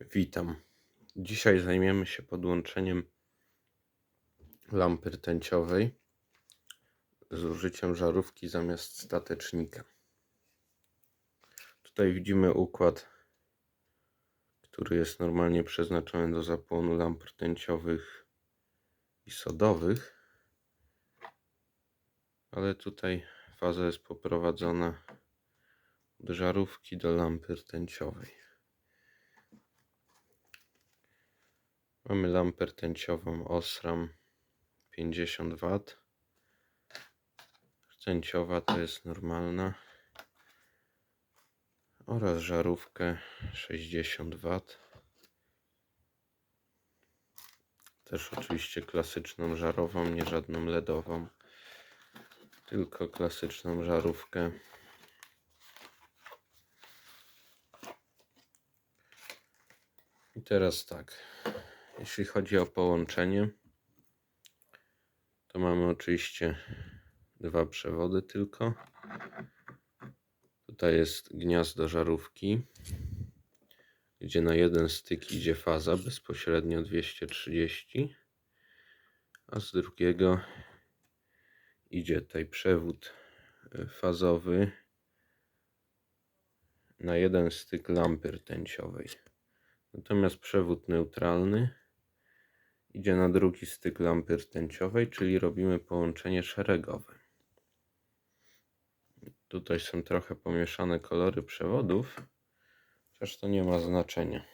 Witam. Dzisiaj zajmiemy się podłączeniem lampy rtęciowej z użyciem żarówki zamiast statecznika. Tutaj widzimy układ, który jest normalnie przeznaczony do zapłonu lamp rtęciowych i sodowych, ale tutaj faza jest poprowadzona od żarówki do lampy rtęciowej. Mamy lampę rtęciową Osram 50 W. Rtęciowa to jest normalna. Oraz żarówkę 60 W. Też oczywiście klasyczną żarową, nie żadną LEDową. Tylko klasyczną żarówkę. I teraz tak. Jeśli chodzi o połączenie, to mamy oczywiście dwa przewody tylko. Tutaj jest gniazdo żarówki, gdzie na jeden styk idzie faza bezpośrednio 230, a z drugiego idzie tutaj przewód e, fazowy na jeden styk lampy rtęciowej. Natomiast przewód neutralny idzie na drugi styk lampy rtęciowej, czyli robimy połączenie szeregowe. Tutaj są trochę pomieszane kolory przewodów, chociaż to nie ma znaczenia.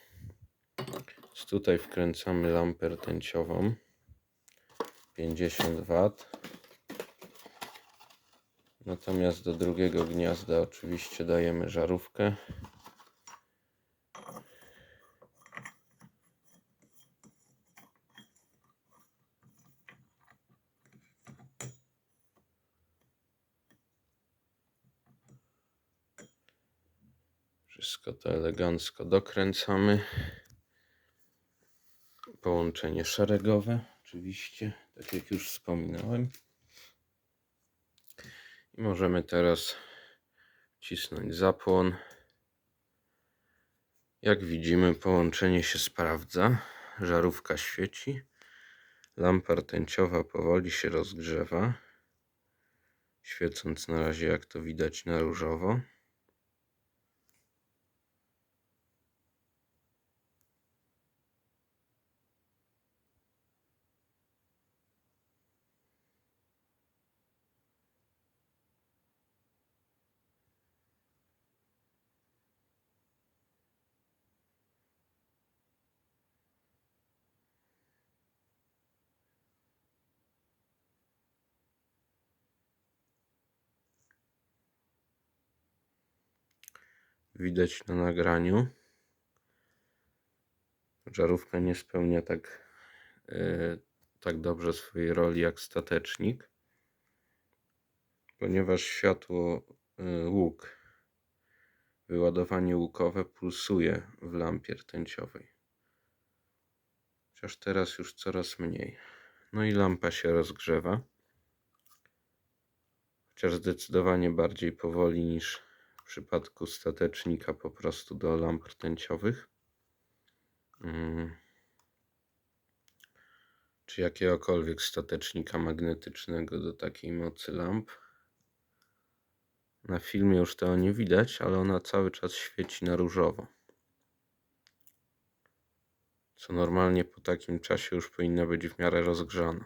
Więc tutaj wkręcamy lampę rtęciową 50 W. Natomiast do drugiego gniazda oczywiście dajemy żarówkę Wszystko to elegancko dokręcamy. Połączenie szeregowe, oczywiście, tak jak już wspominałem. I możemy teraz wcisnąć zapłon. Jak widzimy, połączenie się sprawdza. Żarówka świeci. Lampa rtęciowa powoli się rozgrzewa, świecąc na razie, jak to widać, na różowo. Widać na nagraniu. Żarówka nie spełnia tak, e, tak dobrze swojej roli jak statecznik, ponieważ światło e, łuk, wyładowanie łukowe pulsuje w lampie rtęciowej. Chociaż teraz już coraz mniej. No i lampa się rozgrzewa. Chociaż zdecydowanie bardziej powoli niż w przypadku statecznika po prostu do lamp rtęciowych. Mm. Czy jakiegokolwiek statecznika magnetycznego do takiej mocy lamp. Na filmie już tego nie widać, ale ona cały czas świeci na różowo. Co normalnie po takim czasie już powinna być w miarę rozgrzana.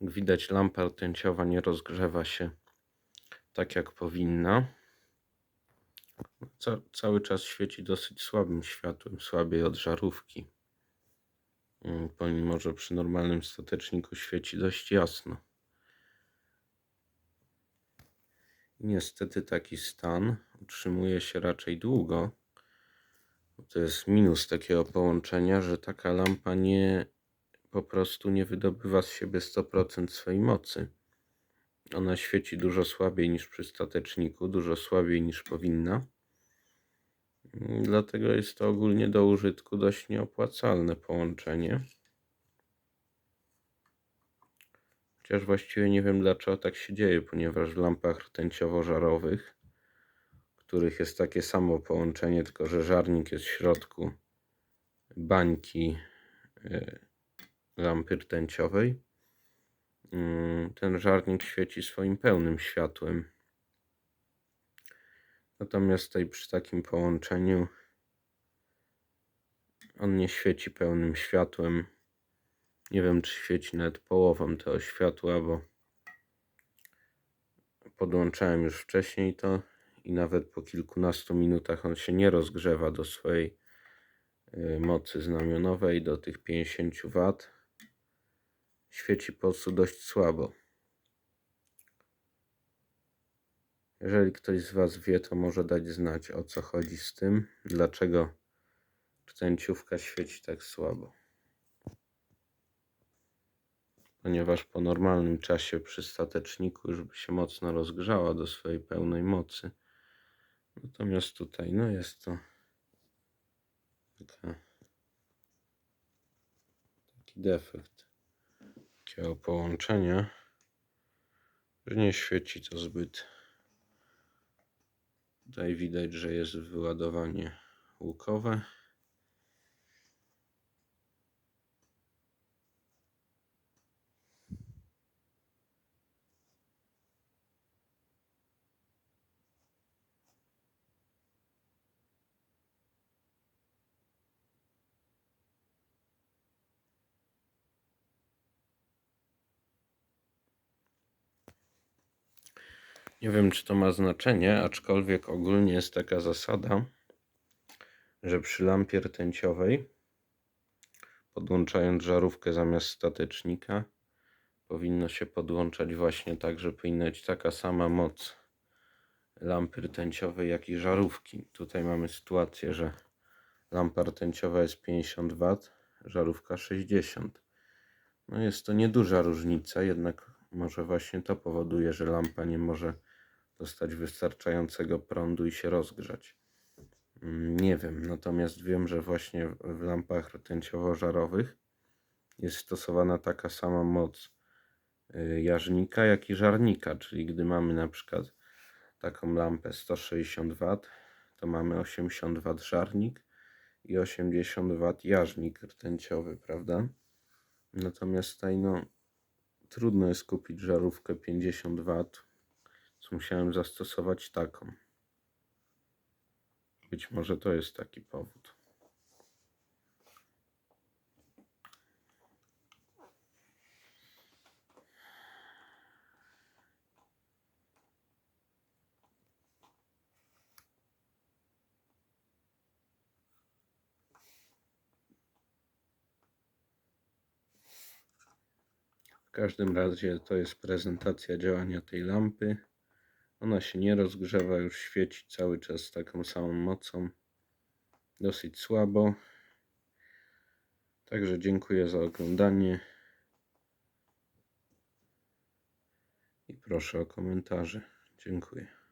Widać lampa rtęciowa nie rozgrzewa się tak jak powinna. Ca cały czas świeci dosyć słabym światłem, słabiej od żarówki. Mm, Pomimo, że przy normalnym stateczniku świeci dość jasno. Niestety taki stan utrzymuje się raczej długo. To jest minus takiego połączenia, że taka lampa nie po prostu nie wydobywa z siebie 100% swojej mocy. Ona świeci dużo słabiej niż przy stateczniku, dużo słabiej niż powinna. Dlatego jest to ogólnie do użytku dość nieopłacalne połączenie. Chociaż właściwie nie wiem dlaczego tak się dzieje, ponieważ w lampach rtęciowo-żarowych, których jest takie samo połączenie, tylko że żarnik jest w środku bańki y, lampy rtęciowej, mm, ten żarnik świeci swoim pełnym światłem. Natomiast tutaj przy takim połączeniu on nie świeci pełnym światłem. Nie wiem, czy świeci nawet połową tego światła, bo podłączałem już wcześniej to i nawet po kilkunastu minutach on się nie rozgrzewa do swojej y, mocy znamionowej, do tych 50 W. Świeci po prostu dość słabo. Jeżeli ktoś z Was wie, to może dać znać o co chodzi z tym, dlaczego rtęciówka świeci tak słabo. Ponieważ po normalnym czasie przy stateczniku już by się mocno rozgrzała do swojej pełnej mocy. Natomiast tutaj no jest to taka, taki defekt takiego połączenia, że nie świeci to zbyt. Tutaj widać, że jest wyładowanie łukowe. Nie wiem, czy to ma znaczenie, aczkolwiek ogólnie jest taka zasada, że przy lampie rtęciowej, podłączając żarówkę zamiast statecznika, powinno się podłączać właśnie tak, że powinna być taka sama moc lampy rtęciowej, jak i żarówki. Tutaj mamy sytuację, że lampa rtęciowa jest 50 W, żarówka 60. No jest to nieduża różnica, jednak może właśnie to powoduje, że lampa nie może dostać wystarczającego prądu i się rozgrzać. Mm, Nie wiem, natomiast wiem, że właśnie w- lampach rtęciowo-żarowych jest stosowana taka sama moc y, jarznika, jak i żarnika, czyli gdy mamy na przykład taką lampę 160 W, to mamy 80 W żarnik i 80 W jarznik rtęciowy, prawda? Natomiast tutaj no, trudno jest kupić żarówkę 50 W, musiałem zastosować taką. Być może to jest taki powód. W każdym razie to jest prezentacja działania tej lampy. Ona się nie rozgrzewa, już świeci cały czas taką samą mocą. Dosyć słabo. Także dziękuję za oglądanie. I proszę o komentarze. Dziękuję.